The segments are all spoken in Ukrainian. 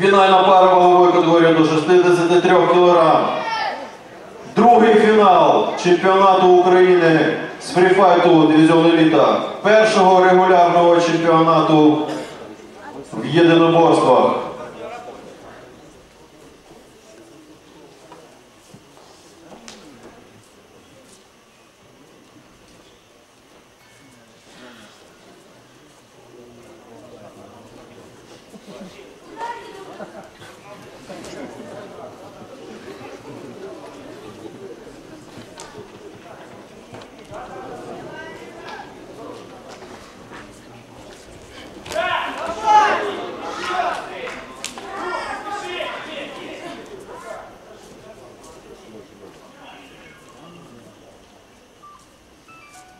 Фінальна пара вагової категорії до 63 кг. Другий фінал чемпіонату України з фріфайту дивізіону еліта. Першого регулярного чемпіонату в єдиноборствах.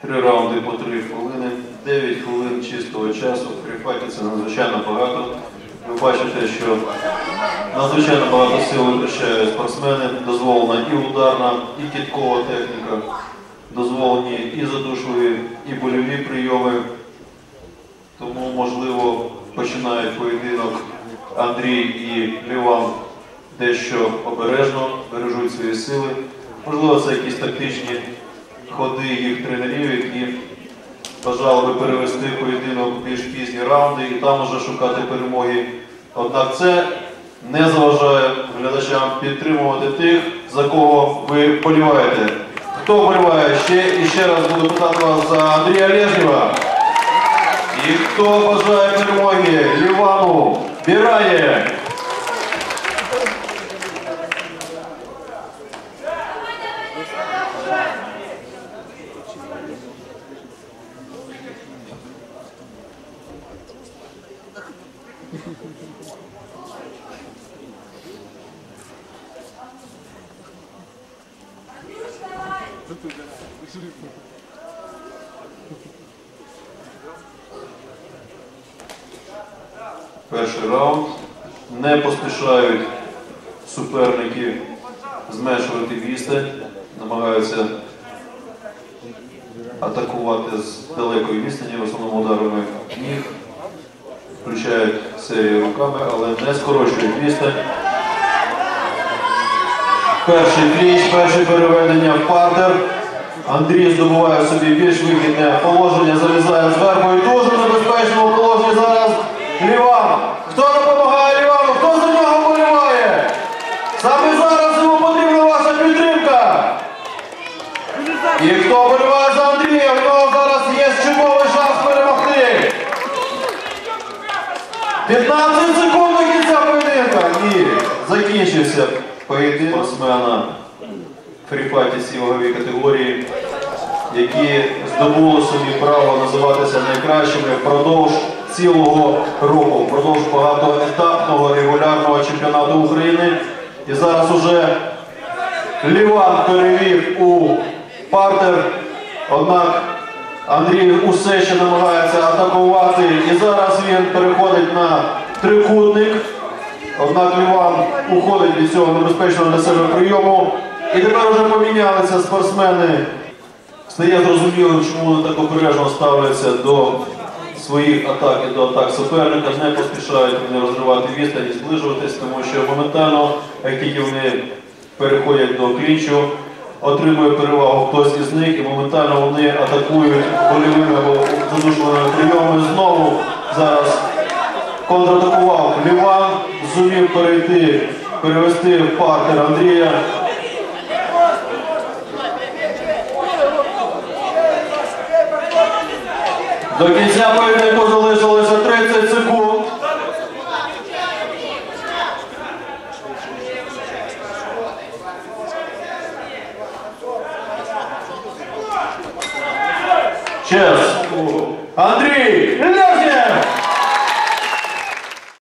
Три раунди по три хвилини, 9 хвилин чистого часу. В фріфайті це надзвичайно багато. Ви бачите, що надзвичайно багато сил витрачає спортсмени. Дозволена і ударна, і кіткова техніка, дозволені і задушливі, і больові прийоми. Тому, можливо, починають поєдинок Андрій і Ліван дещо обережно, бережуть свої сили. Можливо, це якісь тактичні ходи їх тренерів, які бажали би перевести поєдинок в більш пізні раунди і там уже шукати перемоги. Однак це не заважає глядачам підтримувати тих, за кого ви боліваєте. Хто боліває ще і ще раз буду питати вас за Андрія Лежнєва. І хто бажає перемоги Лівану Бірає. Перший раунд. Не поспішають суперники зменшувати відстань, намагаються атакувати з далекої відстані, в основному ударами ніг, включають серію руками, але не скорочують відстань. Перший кліч, перше переведення в партер. Андрій здобуває собі більш вигідне положення, залізає зверху і дуже в небезпечному положенні зараз Ліван. Хто допомагає Лівану? Хто за нього боліває? Саме зараз йому потрібна ваша підтримка. І хто боліває за Андрія, в нього зараз є чудовий шанс перемогти. 15 секунд до кінця поєдинка. Ні, закінчився поєдинок спортсмена фріфайті цій категорії, які здобули собі право називатися найкращими впродовж цілого року, впродовж багатоетапного регулярного чемпіонату України. І зараз уже Ліван перевів у партер, однак Андрій усе ще намагається атакувати. І зараз він переходить на трикутник. Однак Ліван уходить від цього небезпечного для себе прийому. І тепер вже помінялися спортсмени. Стає зрозумілим, чому вони так обережно ставляться до своїх атак і до атак суперника, не поспішають вони розривати відстань і зближуватись, тому що моментально, як тільки вони переходять до клінчу, отримує перевагу хтось із них, і моментально вони атакують болівими або задушливими прийомами. Знову зараз контратакував Ліван, зумів перейти, перевести в партер Андрія. До кінця поєдинку Час. Андрій Лясня!